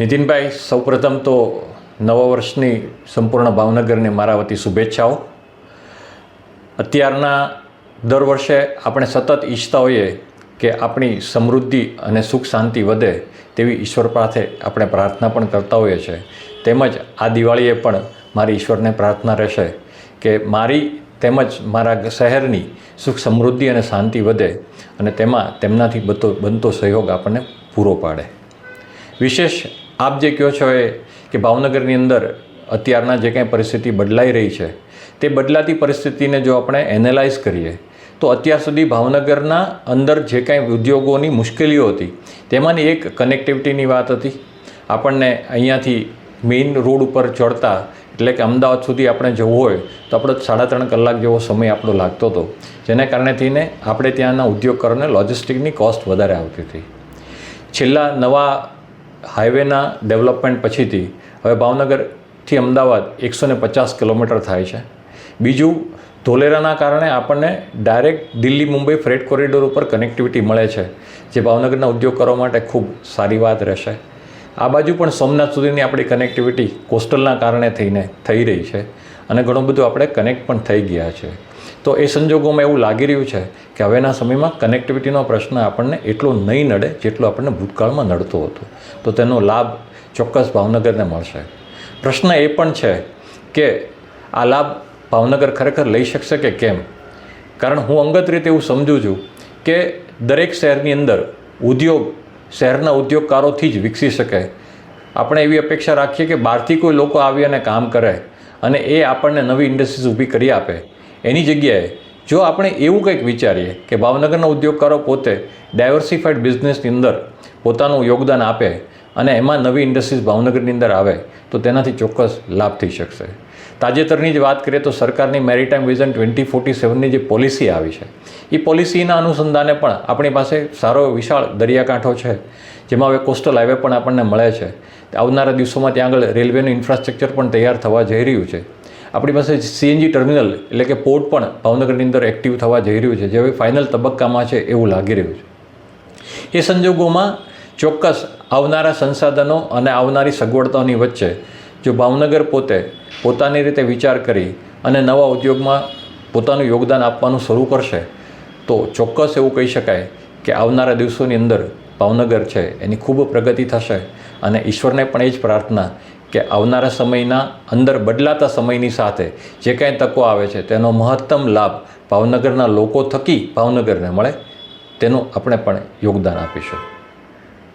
નીતિનભાઈ, સૌપ્રથમ તો નવા વર્ષની સંપૂર્ણ ભાવનગરને મારા વતી શુભેચ્છાઓ. અત્યારના દર વર્ષે આપણે સતત ઈચ્છતા હોઈએ કે આપણી સમૃદ્ધિ અને સુખ શાંતિ વધે તેવી ઈશ્વર પાસે આપણે પ્રાર્થના પણ કરતા હોઈએ છીએ. તેમજ આ દિવાળીએ પણ મારી ઈશ્વરને પ્રાર્થના રહેશે કે મારી તેમજ મારા શહેરની સુખ સમૃદ્ધિ અને શાંતિ વધે અને તેમાં તેમનાથી બનતો બનતો સહયોગ આપણને પૂરો પાડે. વિશેષ આપ જે કહો છો એ કે ભાવનગરની અંદર અત્યારના જે કાંઈ પરિસ્થિતિ બદલાઈ રહી છે, તે બદલાતી પરિસ્થિતિને જો આપણે એનાલાઇઝ કરીએ, તો અત્યાર સુધી ભાવનગરના અંદર જે કાંઈ ઉદ્યોગોની મુશ્કેલીઓ હતી, તેમાંની એક કનેક્ટિવિટીની વાત હતી. આપણને અહીંયાથી મેઇન રોડ ઉપર ચડતા, એટલે કે અમદાવાદ સુધી આપણે જવું હોય, તો આપણો સાડા ત્રણ કલાક જેવો સમય આપણો લાગતો હતો. જેને કારણે થઈને આપણે ત્યાંના ઉદ્યોગકારોને લોજિસ્ટિકની કોસ્ટ વધારે આવતી હતી. છેલ્લા નવા હાઈવેના ડેવલપમેન્ટ પછીથી હવે ભાવનગરથી અમદાવાદ એકસો ને પચાસ કિલોમીટર થાય છે. બીજું, ધોલેરાના કારણે આપણને direct Delhi Mumbai freight corridor ઉપર કનેક્ટિવિટી મળે છે, જે ભાવનગરના ઉદ્યોગ કરવા માટે ખૂબ સારી વાત રહેશે. આ બાજુ પણ સોમનાથ સુધીની આપણી કનેક્ટિવિટી કોસ્ટલના કારણે થઈને થઈ રહી છે અને ઘણું બધું આપણે કનેક્ટ પણ થઈ ગયા છે. તો એ સંજોગોમાં એવું લાગી રહ્યું છે કે હવેના સમયમાં કનેક્ટિવિટીનો પ્રશ્ન આપણને એટલો નહીં નડે જેટલો આપણને ભૂતકાળમાં નડતો હતો. તો તેનો લાભ ચોક્કસ ભાવનગરને મળશે. પ્રશ્ન એ પણ છે કે આ લાભ ભાવનગર ખરેખર લઈ શકશે કે કેમ? કારણ હું અંગત રીતે એવું સમજું છું કે દરેક શહેરની અંદર ઉદ્યોગ, શહેરના ઉદ્યોગકારોથી જ વિકસી શકે. આપણે એવી અપેક્ષા રાખીએ કે બહારથી કોઈ લોકો આવી અને કામ કરે અને એ આપણને નવી ઇન્ડસ્ટ્રીઝ ઊભી કરી આપે. એની જગ્યાએ જો આપણે એવું કંઈક વિચારીએ કે ભાવનગરના ઉદ્યોગકારો પોતે ડાયવર્સિફાઈડ બિઝનેસની અંદર પોતાનું યોગદાન આપે અને એમાં નવી ઇન્ડસ્ટ્રીઝ ભાવનગરની અંદર આવે, તો તેનાથી ચોક્કસ લાભ થઈ શકશે. તાજેતરની જ વાત કરીએ તો સરકારની મેરીટાઈમ વિઝન ટ્વેન્ટી ફોર્ટી સેવનની જે પોલિસી આવી છે, એ પોલિસીના અનુસંધાને પણ આપણી પાસે સારો વિશાળ દરિયાકાંઠો છે, જેમાં હવે કોસ્ટલ હાઈવે પણ આપણને મળે છે. આવનારા દિવસોમાં ત્યાં આગળ રેલવેનું ઇન્ફ્રાસ્ટ્રક્ચર પણ તૈયાર થવા જઈ રહ્યું છે. આપણી પાસે સીએનજી ટર્મિનલ એટલે કે પોર્ટ પણ ભાવનગરની અંદર એક્ટિવ થવા જઈ રહ્યું છે. જે હવે ફાઇનલ તબક્કામાં છે એવું લાગી રહ્યું છે. એ સંજોગોમાં ચોક્કસ આવનારા સંસાધનો અને આવનારી સગવડતાઓની વચ્ચે જો ભાવનગર પોતે પોતાની રીતે વિચાર કરી અને નવા ઉદ્યોગમાં પોતાનું યોગદાન આપવાનું શરૂ કરશે, તો ચોક્કસ એવું કહી શકાય કે આવનારા દિવસોની અંદર ભાવનગર છે એની ખૂબ પ્રગતિ થશે અને ઈશ્વરને પણ એ જ પ્રાર્થના કે આવનારા સમયના અંદર બદલાતા સમયની સાથે જે કાંઈ તકો આવે છે તેનો મહત્તમ લાભ ભાવનગરના લોકો થકી ભાવનગરને મળે, તેનું આપણે પણ યોગદાન આપીશું.